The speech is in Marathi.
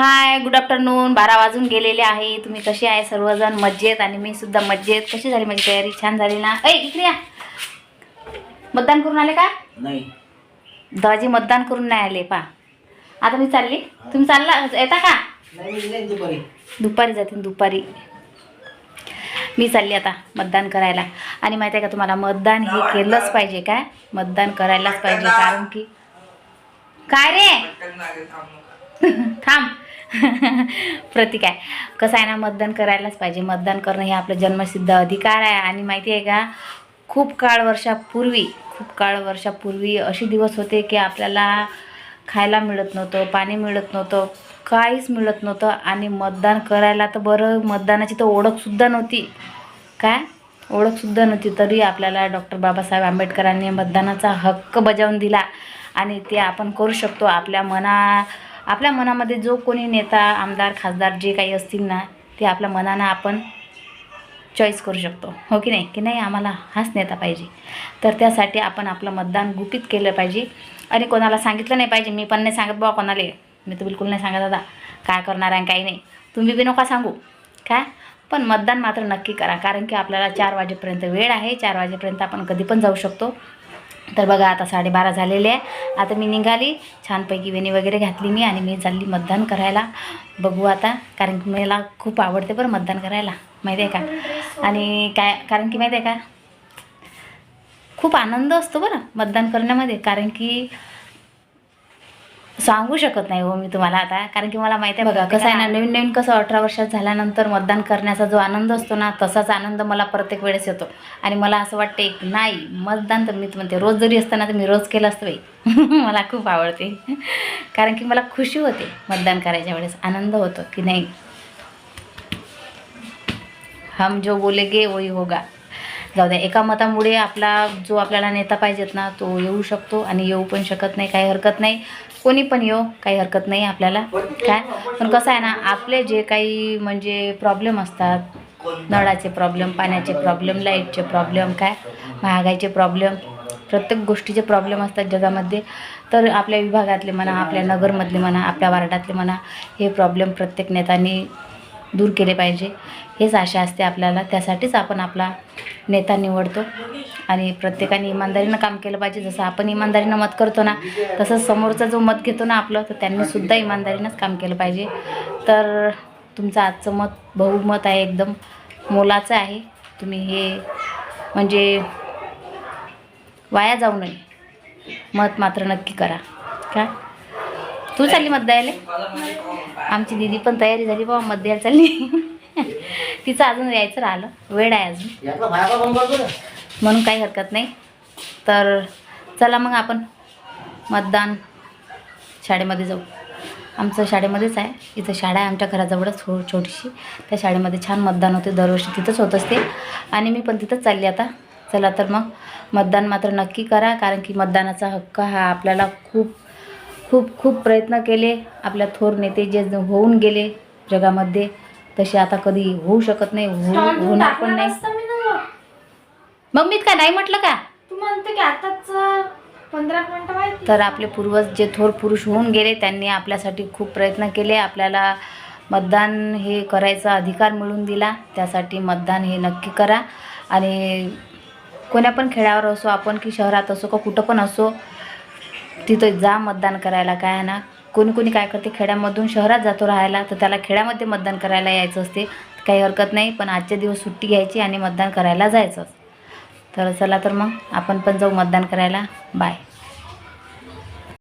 हाय गुड आफ्टरनून बारा वाजून गेलेले आहे. तुम्ही कसे आहे? सर्वजण मज्जेत आणि मी सुद्धा मज्जेत कशी झाली माझी तयारी? छान झाली ना? ऐ इकडे या. मतदान करून आले का? नाही. दाजी मतदान करून नाही आले पा आता मी चालली. तुम्ही चालला? येता का? दुपारी. जाते दुपारी. मी चालली आता मतदान करायला. आणि माहिती आहे का तुम्हाला मतदान हे केलंच पाहिजे काय? मतदान करायलाच पाहिजे कारण की काय रे? थांब. प्रतीक आहे. कसं आहे ना मतदान करायलाच पाहिजे. मतदान करणं हे आपलं जन्मसिद्ध अधिकार आहे. आणि माहिती आहे का खूप काळ वर्षापूर्वी खूप काळ वर्षापूर्वी असे दिवस होते की आपल्याला खायला मिळत नव्हतं पाणी मिळत नव्हतं काहीच मिळत नव्हतं. आणि मतदान करायला तर बरं मतदानाची तर ओळखसुद्धा नव्हती. काय? ओळखसुद्धा नव्हती. तरी आपल्याला डॉक्टर बाबासाहेब आंबेडकरांनी मतदानाचा हक्क बजावून दिला. आणि ते आपण करू शकतो. आपल्या मना आपल्या मनामध्ये जो कोणी नेता आमदार खासदार जे काही असतील ना ते आपल्या मनानं आपण चॉईस करू शकतो. हो की नाही? की नाही आम्हाला हाच नेता पाहिजे. तर त्यासाठी आपण आपलं मतदान गुपित केलं पाहिजे. आणि कोणाला सांगितलं नाही पाहिजे. मी पण नाही सांगत बुवा कोणाला. मी तर बिलकुल नाही सांगत दादा. काय करणार आहे काही नाही. तुम्ही बी नका सांगू. काय पण मतदान मात्र नक्की करा. कारण की आपल्याला चार वाजेपर्यंत वेळ आहे. चार वाजेपर्यंत आपण कधी पण जाऊ शकतो. तर बघा आता साडेबारा झालेले आहे. आता मी निघाली. छानपैकी वेणी वगैरे घातली मी आणि मी चालली मतदान करायला. बघू आता कारण की मला खूप आवडते बरं मतदान करायला. माहिती आहे का? आणि काय कारण की माहिती आहे का? खूप आनंद असतो बरं मतदान करण्यामध्ये. कारण की सांगू शकत नाही हो मी तुम्हाला आता कारण की मला माहिती आहे बघा कसं आहे ना नवीन नवीन कसं अठरा वर्षात झाल्यानंतर मतदान करण्याचा जो आनंद असतो ना तसाच आनंद मला प्रत्येक वेळेस येतो. आणि मला असं वाटते नाही मतदान तर मी म्हणते रोज जरी असताना तर मी रोज केलं असतं बाई. मला खूप आवडते. कारण की मला खुशी होते मतदान करायच्या वेळेस आनंद होतो की नाही. हम जो बोलेगे वही होगा. जाऊ द्या एका मतामुळे आपला जो आपल्याला नेता पाहिजेत ना तो येऊ शकतो आणि येऊ पण शकत नाही काही हरकत नाही. कोणी पण येऊ काही हरकत नाही आपल्याला. काय? पण कसं आहे ना आपले जे काही म्हणजे प्रॉब्लेम असतात नळाचे प्रॉब्लेम पाण्याचे प्रॉब्लेम लाईटचे प्रॉब्लेम काय? महागाईचे प्रॉब्लेम प्रत्येक गोष्टीचे प्रॉब्लेम असतात जगामध्ये. तर आपल्या विभागातले म्हणा आपल्या नगरमधले म्हणा आपल्या वार्डातले म्हणा हे प्रॉब्लेम प्रत्येक नेत्यांनी दूर केले पाहिजे. हेच आशा असते आपल्याला. त्यासाठीच आपण आपला नेता निवडतो. आणि प्रत्येकाने इमानदारीनं काम केलं पाहिजे. जसं आपण इमानदारीनं मत करतो ना तसं समोरचा जो मत घेतो ना आपलं तर त्यांनीसुद्धा इमानदारीनंच काम केलं पाहिजे. तर तुमचं आजचं मत बहुमत आहे एकदम. मोलाचं आहे. तुम्ही हे म्हणजे वाया जाऊ नये. मत मात्र नक्की करा. काय तू चालली मत द्यायला आमची दिदी पण तयारी झाली बाबा मत द्यायला चालली. तिचं अजून यायचं राहिलं. वेळ आहे अजून. म्हणून काही हरकत नाही. तर चला मग आपण मतदान शाळेमध्ये जाऊ. आमचं शाळेमध्येच आहे. इथं शाळा आहे आमच्या घराजवळच छो छोटीशी. त्या शाळेमध्ये छान मतदान होते. दरवर्षी तिथंच होत असते. आणि मी पण तिथंच चालली आता. चला तर मग मतदान मात्र नक्की करा कारण की मतदानाचा हक्क हा आपल्याला खूप खूप खूप प्रयत्न केले. आपल्या थोर नेते जे होऊन गेले जगामध्ये तसे आता कधी होऊ शकत नाही होऊ होणार पण नाही. मग मी काय नाही म्हटलं का? तू म्हणते की आताच पंधरा मिनिटं तर आपले पूर्वज जे थोर पुरुष होऊन गेले त्यांनी आपल्यासाठी खूप प्रयत्न केले. आपल्याला मतदान हे करायचा अधिकार मिळवून दिला. त्यासाठी मतदान हे नक्की करा. आणि कोण्या पण खेड्यावर असो आपण की शहरात असो का कुठं पण असो तिथं जा मतदान करायला काय आहे ना? कोणी कोणी काय करते खेड्यामधून शहरात जातो राहायला तर त्याला खेड्यामध्ये मतदान करायला यायचं असते. काही हरकत नाही पण आजचे दिवस सुट्टी घ्यायची आणि मतदान करायला जायचं. तर चला तर मग आपण पण जाऊ मतदान करायला. बाय